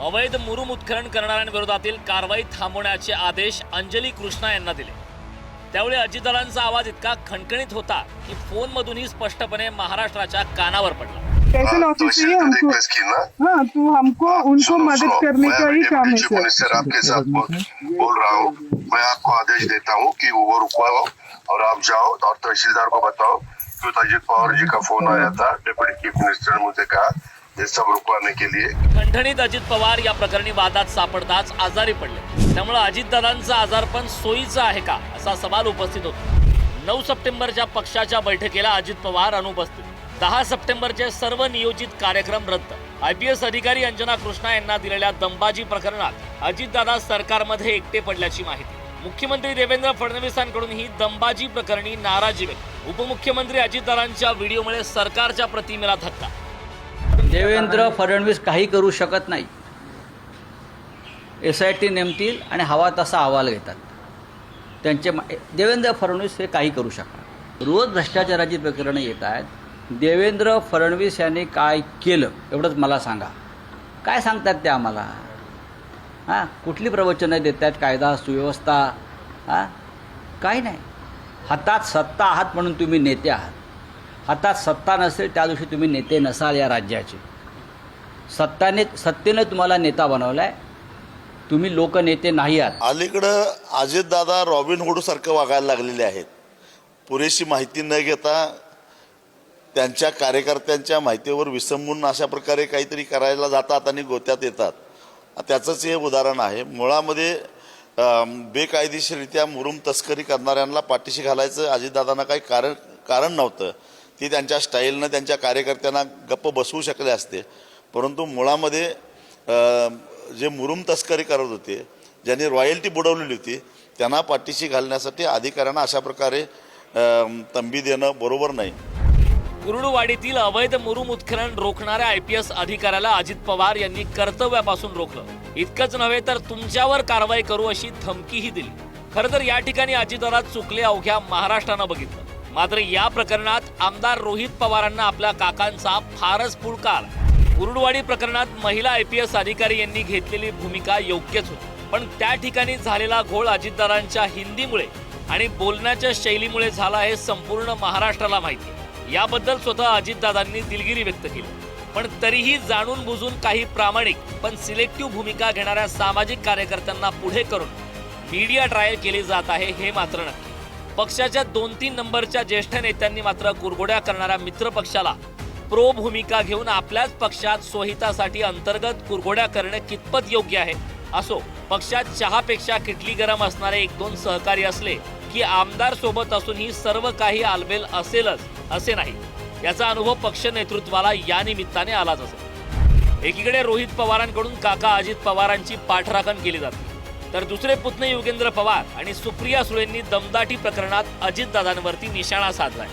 अवैध मुरुम उत्खनन करणाऱ्यांविरोधातील कारवाई थांबवण्याचे आदेश अंजली कृष्णा यांना दिले. त्यावेळी अजितदादांचा आवाज इतका खणखणीत होता की फोनमधूनही स्पष्टपणे महाराष्ट्राच्या कानावर पडला. हाँ, ऑफिस हमको हाँ तो हमको उनको मदद करने का ही काम है सर आपके साथ बोल रहा हूँ। मैं आपको आदेश देता हूँ कि वो रुकवाओ और आप जाओ और तहसीलदार को बताओ कि तो अजित पवार जी का फोन आया था डिप्टी चीफ मिनिस्टर ने मुझे कहा ये केली आहे खंडणीत अजित पवार या प्रकरणी वादात सापडताच आजारी पडले. त्यामुळे अजितदादांचं आजारपण सोयीचं आहे का असा सवाल उपस्थित होता. नऊ सप्टेंबरच्या पक्षाच्या बैठकीला अजित पवार अनुपस्थित. दहा सप्टेंबरचे सर्व नियोजित कार्यक्रम रद्द. आय पी एस अधिकारी अंजना कृष्णा यांना दिलेल्या दंबाजी प्रकरणात अजितदादा सरकारमध्ये एकटे पडल्याची माहिती. मुख्यमंत्री देवेंद्र फडणवीसांकडून ही दंबाजी प्रकरणी नाराजी व्यक्त. उपमुख्यमंत्री अजितदादांच्या व्हिडिओमुळे सरकारच्या प्रतिमेला धक्का. देवेंद्र फडणवीस काही करू शकत नाही. एस आय टी नेमतील आणि हवा तसा अहवाल घेतात. त्यांचे देवेंद्र फडणवीस हे काही करू शकतात रोज भ्रष्टाचाराची प्रकरणं येत आहेत. देवेंद्र फडणवीस यांनी काय केलं एवढंच मला सांगा. काय सांगतात ते आम्हाला? हां कुठली प्रवचनं देत आहेत? कायदा सुव्यवस्था हां? काही नाही. हातात सत्ता आहात म्हणून तुम्ही नेते आहात. हातात सत्ता नसेल त्या दिवशी तुम्ही नेते नसाल या राज्याचे. सत्ताने सत्तेनं तुम्हाला नेता बनवला आहे तुम्ही लोकनेते नाही आहात. अलीकडं अजितदादा रॉबिन हुडसारखं वागायला लागलेले आहेत. पुरेशी माहिती न घेता त्यांच्या कार्यकर्त्यांच्या माहितीवर विसंबून अशा प्रकारे काहीतरी करायला जातात आणि गोत्यात येतात. त्याचंच हे उदाहरण आहे. मुळामध्ये बेकायदेशीररित्या मुरुम तस्करी करणाऱ्यांना पाठीशी घालायचं अजितदादांना काही कारण कारण नव्हतं. ती त्यांच्या स्टाईलनं त्यांच्या कार्यकर्त्यांना गप्प बसवू शकले असते. परंतु मुळामध्ये जे मुरुम तस्करी करत होते ज्यांनी रॉयल्टी बुडवलेली होती त्यांना पाठीशी घालण्यासाठी अधिकाऱ्यांना अशा प्रकारे तंबी देणं बरोबर नाही. कुर्डुवाडीतील अवैध मुरुम उत्खनन रोखणाऱ्या आय पी एस अधिकाऱ्याला अजित पवार यांनी कर्तव्यापासून रोखलं. इतकंच नव्हे तर तुमच्यावर कारवाई करू अशी धमकीही दिली. खरं तर या ठिकाणी अजितदादा चुकले अवघ्या महाराष्ट्रानं बघितलं. मात्र या प्रकरणात आमदार रोहित पवारांना आपल्या काकांचा फारच पुळका आला प्रकरणात महिला आय पी एस अधिकारी यांनी घेतलेली भूमिका योग्यच होती. पण त्या ठिकाणी झालेला घोळ अजितदारांच्या हिंदीमुळे आणि बोलण्याच्या शैलीमुळे झाला हे संपूर्ण महाराष्ट्राला माहिती याबद्दल स्वतः अजितदादांनी दिलगिरी व्यक्त केली. पण तरीही जाणून बुजून काही प्रामाणिक पण सिलेक्टिव्ह भूमिका घेणाऱ्या सामाजिक कार्यकर्त्यांना पुढे करून मीडिया ट्रायल केली जात आहे हे मात्र नक्की. पक्षाच्या दोन तीन नंबरच्या ज्येष्ठ नेत्यांनी मात्र कुरघोड्या करणाऱ्या मित्र पक्षाला प्रो भूमिका घेऊन आपल्याच पक्षात स्वहितासाठी अंतर्गत कुरघोड्या करणे कितपत योग्य आहे? असो पक्षात चहापेक्षा किटली गरम असणारे एक दोन सहकारी असले की आमदार सोबत असूनही सर्व काही आलबेल असेलच असे नाही. याचा अनुभव पक्ष नेतृत्वाला या निमित्ताने आलाच असेल. एकीकडे रोहित पवारांकडून काका अजित पवारांची पाठराखण केली जाते. तर दुसरे पुतणे युगेंद्र पवार आणि सुप्रिया सुळेंनी दमदाटी प्रकरणात अजितदादांवरती निशाणा साधलाय.